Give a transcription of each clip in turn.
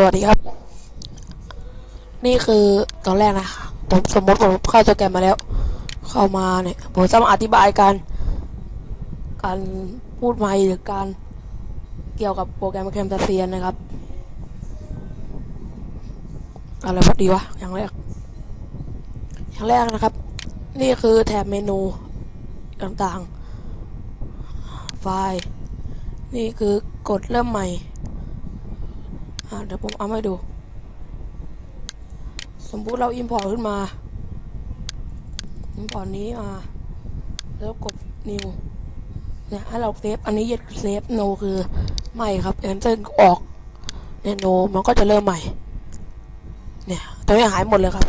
สวัสดีครับ นี่คือตอนแรกนะผมสมมติผมเข้าโปรแกรมมาแล้ว เข้ามาเนี่ยผมจะมาอธิบายการ การพูดไม่หรือการเกี่ยวกับโปรแกรมแคมตาเซียนนะครับ อะไรพอดีวะอย่างแรก อย่างแรกนะครับ นี่คือแถบเมนูต่างๆ ไฟล์ นี่คือกดเริ่มใหม่ เดี๋ยวผมเอาให้ดู สมมุติเราอิมพอร์ตขึ้นมาอิมพอร์ตนี้มาแล้วกด new เนี่ยให้เราเซฟอันนี้ยึดเซฟ no คือไม่ครับเอนเตอร์ออกเนี่ย no มันก็จะเริ่มใหม่ เนี่ยตอนนี้หายหมดเลยครับ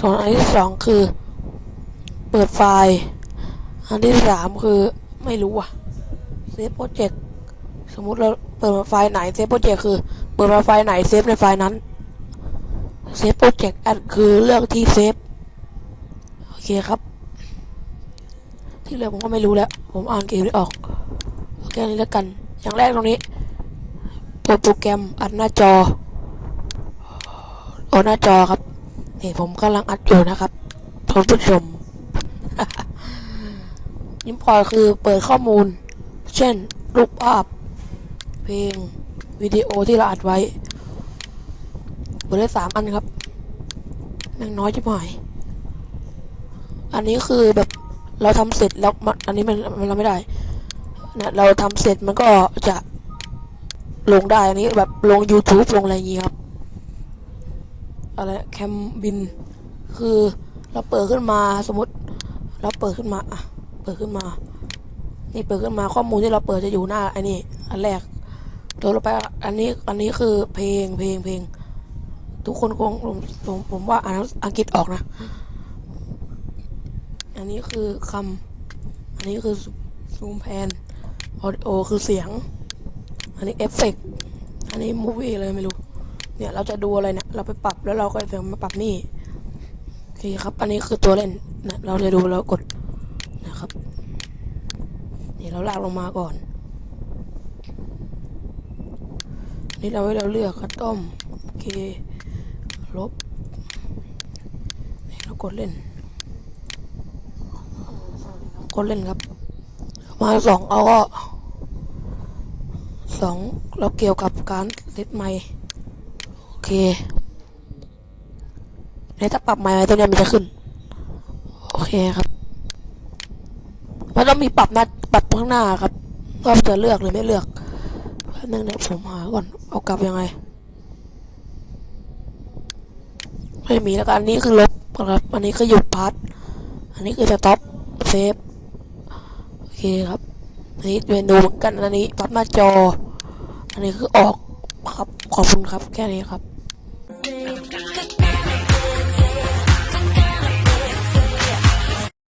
ส่วนอันที่สองคือ เปิดไฟล์ อันที่สามคือไม่รู้อะเซฟโปรเจกต์สมมุติเรา เปิดไฟล์ไหนเซฟโปรเจกต์คือ เปิดไฟล์ไหนเซฟในไฟล์นั้นเซฟโปรเจกต์แอดคือเลือกที่เซฟโอเคครับ ที่เหลือผมก็ไม่รู้แล้ว ผมอ่านเกมไม่ออกโอเคนี้แล้วกัน อย่างแรกตรงนี้เปิดโปรแกรมอัดหน้าจอโอหน้าจอครับนี่ผมกำลังอัดอยู่นะครับท่านผู้ชมอิมพอร์ตคือเปิดข้อมูล เช่น รูปภาพ ลงวิดีโอที่เราอัดไว้เปิดได้สามอันครับแม่งน้อยจิ๋หายอันนี้คือแบบเราทำเสร็จแล้วมันอันนี้มันมันเราไม่ได้นะเราทำเสร็จมันก็จะลงได้อันนี้แบบลง YouTube ลงอะไรอย่างงี้ครับอะไรแคมบิน คือเราเปิดขึ้นมาสมมติ เราเปิดขึ้นมาอะเปิดขึ้นมา นี่เปิดขึ้นมาข้อมูลที่เราเปิดจะอยู่หน้าไอ้นี่อันแรก ตัวเราไปอันนี้อันนี้คือเพลงเพลงเพลง ทุกคนคงผมผมผมว่าอ่านอังกฤษออกนะ อันนี้คือคำอันนี้คือซูมแพนออดิโอคือเสียง อันนี้เอฟเฟกอันนี้มูวี่เลยไม่รู้ เนี่ยเราจะดูอะไรเนี่ยเราไปปรับแล้วเราก็จะมาปรับนี่โอเคครับ อันนี้คือตัวเล่นนะเราจะดูแล้วกดนะครับ นี่เราลากลงมาก่อน นี่เราให้เราเลือกคัตตอมโอเคลบนี่เรากดเล่น กดเล่นครับ มาสองเอาก็สองเราเกี่ยวกับการเซตไมค์โอเคเนี่ยถ้าปรับไม้ตัวเนี้ยมันจะขึ้น โอเคครับมันต้องมีปรับหน้าปรับข้างหน้าครับว่าจะเลือกหรือไม่เลือก ป๊บนึงเดี๋ยวผมหาก่อน เอากลับยังไง ไม่มีแล้วกันอันนี้คือลบครับ อันนี้คือหยุดพาร์ทอันนี้คือจะท็อปเซฟโอเคครับอันนี้เมนูเหมือนกันอันนี้พับหน้าจอ อันนี้คือออกครับ ขอบคุณครับแค่นี้ครับ